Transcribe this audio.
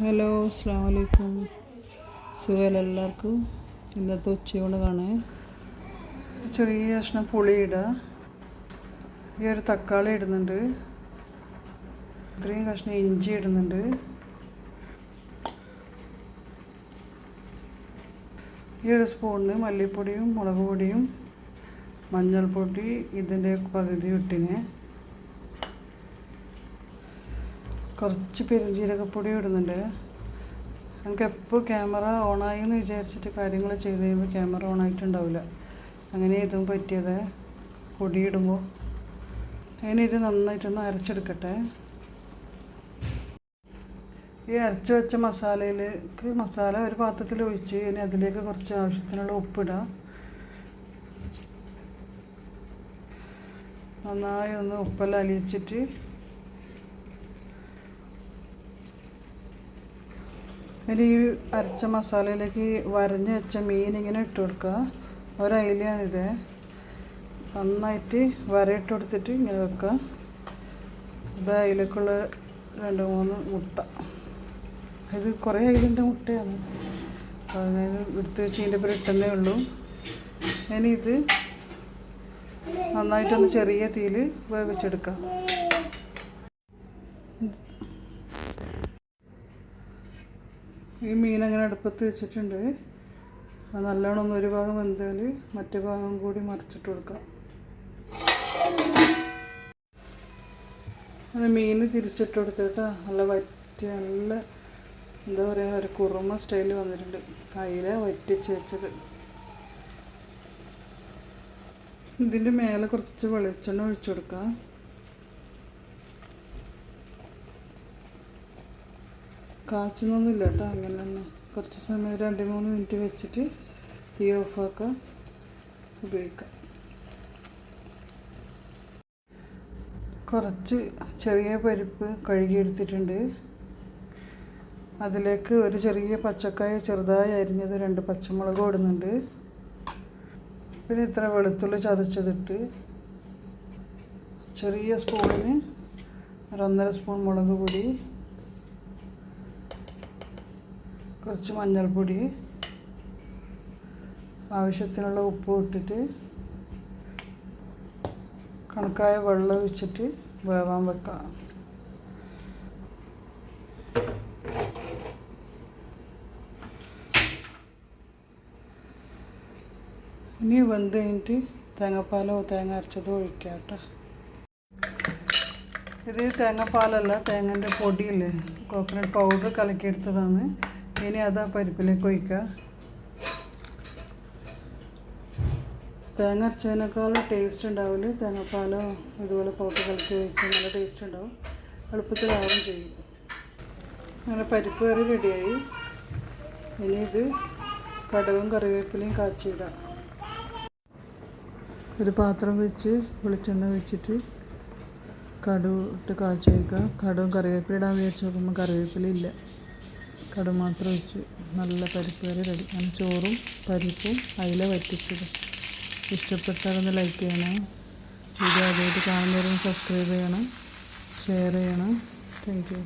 Hello അസ്സാം വലൈക്കും സുഖമല്ല എല്ലാവർക്കും. ഇന്നത്തെ ഉച്ചയൂണ് കാണേ ചെറിയ കഷ്ണം പുളി ഇടുക ഈ ഒരു തക്കാളി ഇടുന്നുണ്ട്. ഇത്രയും കഷ്ണം ഇഞ്ചി ഇടുന്നുണ്ട്. ഈ ഒരു സ്പൂണിന് മല്ലിപ്പൊടിയും മുളക് പൊടിയും മഞ്ഞൾപ്പൊടി ഇതിന്റെ പകുതി ഇട്ടിന്. കുറച്ച് പെരുംജീരകപ്പൊടി ഇടുന്നുണ്ട്. നമുക്ക് എപ്പോൾ ക്യാമറ ഓണായി എന്ന് വിചാരിച്ചിട്ട് കാര്യങ്ങൾ ചെയ്ത് കഴിയുമ്പോൾ ക്യാമറ ഓണായിട്ടുണ്ടാവില്ല അങ്ങനെ ഇതും പറ്റിയത്. പൊടിയിടുമ്പോൾ അങ്ങനെ ഇത് നന്നായിട്ടൊന്ന് അരച്ചെടുക്കട്ടെ. ഈ അരച്ച് വെച്ച മസാലയിലേക്ക് മസാല ഒരു പാത്രത്തിൽ ഒഴിച്ച് ഇനി അതിലേക്ക് കുറച്ച് ആവശ്യത്തിനുള്ള ഉപ്പിടുക നന്നായി ഒന്ന് ഉപ്പെല്ലാം അലിയിച്ചിട്ട് ഇനി ഈ അരച്ച മസാലയിലേക്ക് വരഞ്ഞ് വെച്ച മീൻ ഇങ്ങനെ ഇട്ട് കൊടുക്കുക. ഒരയിലാണിത് നന്നായിട്ട് വരയിട്ട് കൊടുത്തിട്ട് ഇങ്ങനെ വെക്കുക. ഇത് അതിലേക്കുള്ള രണ്ട് മൂന്ന് മുട്ട. ഇത് കുറേ അയിലിന്റെ മുട്ടയാണ്. അതായത് എടുത്ത് വെച്ച് ഇതിന്റെ പേര് ഇട്ടെന്നേ ഉള്ളൂ. ഇനി ഇത് നന്നായിട്ടൊന്ന് ചെറിയ തീയിൽ വേവിച്ചെടുക്കാം ഈ മീൻ അങ്ങനെ അടുപ്പത്ത് വെച്ചിട്ടുണ്ട്. അത് നല്ലോണം ഒന്ന് ഒരു ഭാഗം വെന്താൽ മറ്റേ ഭാഗം കൂടി മറിച്ചിട്ട് കൊടുക്കാം. അത് മീൻ തിരിച്ചിട്ട് കൊടുത്തിട്ട് നല്ല വറ്റി നല്ല എന്താ പറയുക ഒരു കുറുമ സ്റ്റൈൽ വന്നിട്ടുണ്ട്. കയ്യില വറ്റിച്ച് വെച്ചത്. ഇതിന്റെ മേലെ കുറച്ച് വെളിച്ചെണ്ണ ഒഴിച്ചു കൊടുക്കാം. കാച്ചുന്നൊന്നുമില്ല കേട്ടോ. അങ്ങനെ തന്നെ കുറച്ച് സമയം രണ്ട് മൂന്ന് മിനിറ്റ് വെച്ചിട്ട് തീ ഓഫാക്കാം ഉപയോഗിക്കാം. കുറച്ച് ചെറിയ പരിപ്പ് കഴുകിയെടുത്തിട്ടുണ്ട്. അതിലേക്ക് ഒരു ചെറിയ പച്ചക്കായ ചെറുതായി അരിഞ്ഞത് രണ്ട് പച്ചമുളക് ഇടുന്നുണ്ട്. പിന്നെ ഇത്ര വെളുത്തുള്ളി ചതച്ചതിട്ട് ചെറിയ സ്പൂണിന് ഒരൊന്നര സ്പൂൺ മുളക് പൊടി കുറച്ച് മഞ്ഞൾപ്പൊടി ആവശ്യത്തിനുള്ള ഉപ്പ് ഇട്ടിട്ട് കണക്കായ വെള്ളം ഒഴിച്ചിട്ട് വേവാൻ വെക്കാം. ഇനി വെന്ത് കഴിഞ്ഞിട്ട് തേങ്ങാപ്പാലോ തേങ്ങ അരച്ചതോ ഒഴിക്കാം കേട്ടോ ഇത് തേങ്ങാപ്പാലല്ല തേങ്ങന്റെ പൊടിയില്ലേ? കോക്കനട്ട് പൗഡർ കലക്കിയെടുത്തതാണ്. ഇനി അത് ആ പരിപ്പിലേക്ക് ഒഴിക്കുക തേങ്ങ അരച്ചതിനേക്കാളും ടേസ്റ്റ് ഉണ്ടാവില്ല തേങ്ങാപ്പാലോ ഇതുപോലെ പോട്ട് കലക്കി ഒഴിച്ചാൽ നല്ല ടേസ്റ്റ് ഉണ്ടാവും. എളുപ്പത്തിലാവും ചെയ്യും. അങ്ങനെ പരിപ്പ് കറി റെഡിയായി ഇനി ഇത് കടകും കറിവേപ്പിലയും കാച്ചിടാം ഒരു പാത്രം വെച്ച് വെളിച്ചെണ്ണ വെച്ചിട്ട് കടുവ് ഇട്ട് കാച്ചി വയ്ക്കുക കടുവും കറിവേപ്പില ഇടാൻ വിചാരിച്ച് നോക്കുമ്പോൾ കറിവേപ്പില ഇല്ല. കടു മാത്രം വെച്ച് നല്ല പരിപ്പ് കറി റെഡി. ഞാൻ ചോറും പരിപ്പും അയില വറ്റിച്ചത്. ഇഷ്ടപ്പെട്ടാലൊന്ന് ലൈക്ക് ചെയ്യണം. വീഡിയോ ആദ്യമായിട്ട് കാണുന്നവരും സബ്സ്ക്രൈബ് ചെയ്യണം. ഷെയർ ചെയ്യണം. Thank you